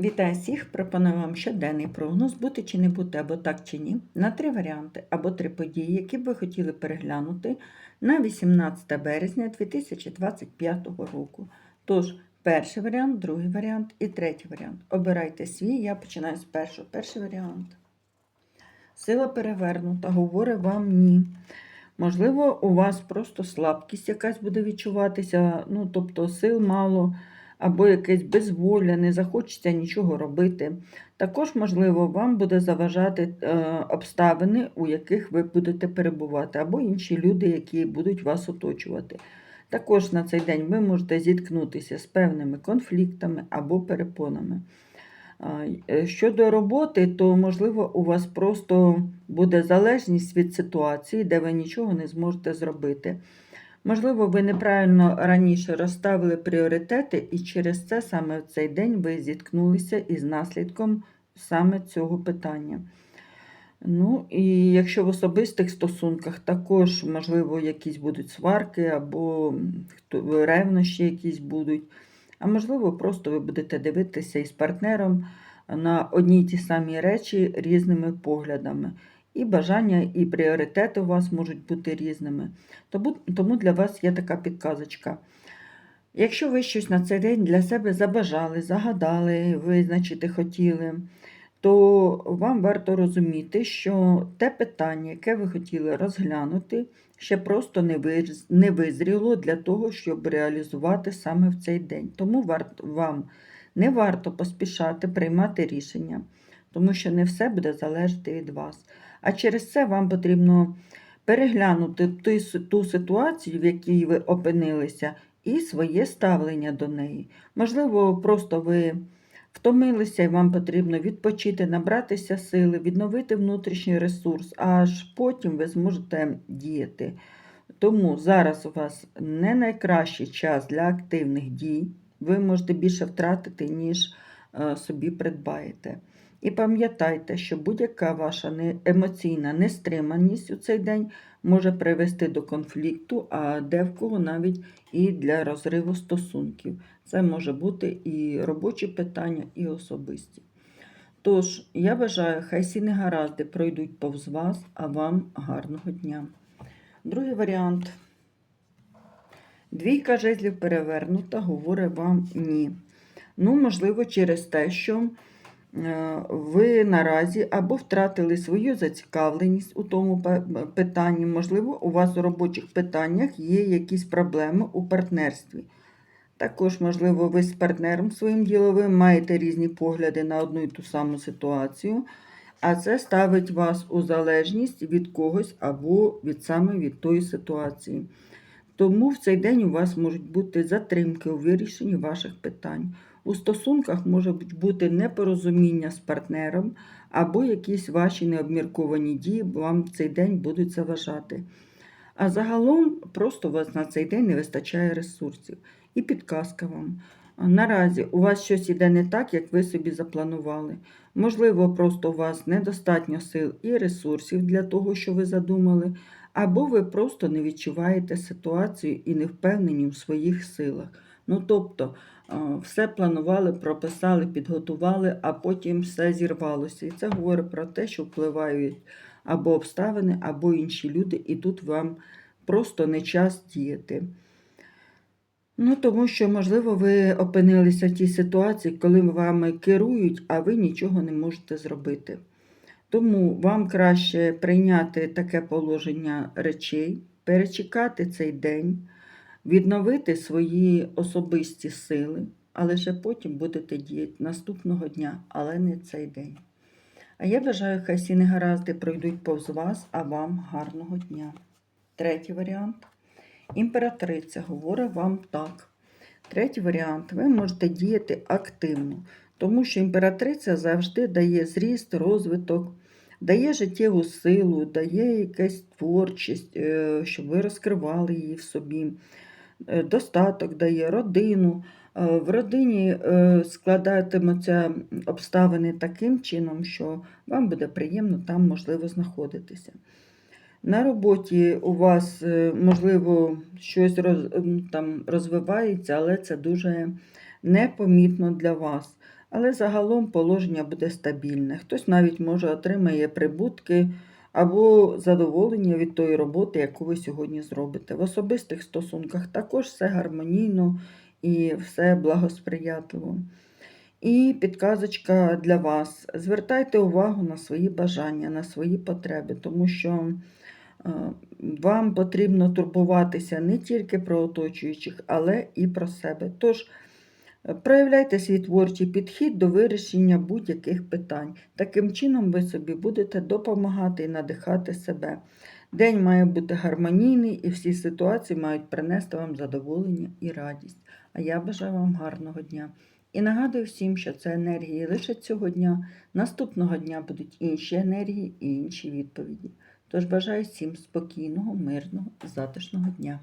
Вітаю всіх! Пропоную вам щоденний прогноз бути чи не бути, або так чи ні, на три варіанти або три події, які б ви хотіли переглянути на 18 березня 2025 року. Тож, перший варіант, другий варіант і третій варіант. Обирайте свій, я починаю з першого. Перший варіант. Сила перевернута, говорить вам ні. Можливо, у вас просто слабкість якась буде відчуватися, ну, тобто сил мало або якесь безволля, не захочеться нічого робити. Також, можливо, вам буде заважати е, обставини, у яких ви будете перебувати, або інші люди, які будуть вас оточувати. Також на цей день ви можете зіткнутися з певними конфліктами або перепонами. Е, Щодо роботи, то, можливо, у вас просто буде залежність від ситуації, де ви нічого не зможете зробити. Можливо, ви неправильно раніше розставили пріоритети, і через це саме в цей день ви зіткнулися із наслідком саме цього питання. Ну, і якщо в особистих стосунках також, можливо, якісь будуть сварки або ревнощі якісь будуть. А можливо, просто ви будете дивитися із партнером на одні й ті самі речі різними поглядами. І бажання, і пріоритети у вас можуть бути різними. Тому, для вас є така підказочка. Якщо ви щось на цей день для себе забажали, загадали, визначити хотіли, то вам варто розуміти, що те питання, яке ви хотіли розглянути, ще просто не визріло для того, щоб реалізувати саме в цей день. Тому вам не варто поспішати приймати рішення, тому що не все буде залежати від вас. А через це вам потрібно переглянути ту, ту ситуацію, в якій ви опинилися, і своє ставлення до неї. Можливо, просто ви втомилися і вам потрібно відпочити, набратися сили, відновити внутрішній ресурс, аж потім ви зможете діяти. Тому зараз у вас не найкращий час для активних дій. Ви можете більше втратити, ніж е, собі придбаєте. І пам'ятайте, що будь-яка ваша емоційна нестриманість у цей день може привести до конфлікту, а де в кого навіть і для розриву стосунків. Це може бути і робочі питання, і особисті. Тож, я бажаю, хай всі негаразди пройдуть повз вас, а вам гарного дня. Другий варіант. Двійка жезлів перевернута, говорить вам ні. Ну, можливо, через те, що ви наразі або втратили свою зацікавленість у тому питанні, можливо, у вас у робочих питаннях є якісь проблеми у партнерстві. Також, можливо, ви з партнером своїм діловим маєте різні погляди на одну і ту саму ситуацію, а це ставить вас у залежність від когось або від саме від тої ситуації. Тому в цей день у вас можуть бути затримки у вирішенні ваших питань. У стосунках може бути непорозуміння з партнером, або якісь ваші необмірковані дії вам в цей день будуть заважати. А загалом просто у вас на цей день не вистачає ресурсів. І підказка вам. Наразі у вас щось іде не так, як ви собі запланували. Можливо, просто у вас недостатньо сил і ресурсів для того, що ви задумали, або ви просто не відчуваєте ситуацію і не впевнені в своїх силах. Ну, тобто, е, все планували, прописали, підготували, а потім все зірвалося. І це говорить про те, що впливають або обставини, або інші люди, і тут вам просто не час діяти. Ну, тому що, можливо, ви опинилися в тій ситуації, коли вами керують, а ви нічого не можете зробити. Тому вам краще прийняти таке положення речей, перечекати цей день, відновити свої особисті сили, а лише потім будете діяти наступного дня, але не цей день. А я бажаю, хай всі негаразди пройдуть повз вас, а вам гарного дня. Третій варіант. Імператриця говорить вам так. Третій варіант. Ви можете діяти активно, тому що імператриця завжди дає зріст, розвиток, дає життєву силу, дає якась творчість, е, щоб ви розкривали її в собі. Е, Достаток дає родину. Е, В родині е, складатимуться обставини таким чином, що вам буде приємно там можливо знаходитися. На роботі у вас, можливо, щось роз, там розвивається, але це дуже непомітно для вас. Але загалом положення буде стабільне. Хтось навіть може отримає прибутки або задоволення від тої роботи, яку ви сьогодні зробите. В особистих стосунках також все гармонійно і все благосприятливо. І підказочка для вас. Звертайте увагу на свої бажання, на свої потреби, тому що е, вам потрібно турбуватися не тільки про оточуючих, але і про себе. Тож проявляйте свій творчий підхід до вирішення будь-яких питань. Таким чином ви собі будете допомагати і надихати себе. День має бути гармонійний, і всі ситуації мають принести вам задоволення і радість. А я бажаю вам гарного дня. І нагадую всім, що це енергії лише цього дня. Наступного дня будуть інші енергії і інші відповіді. Тож бажаю всім спокійного, мирного, затишного дня.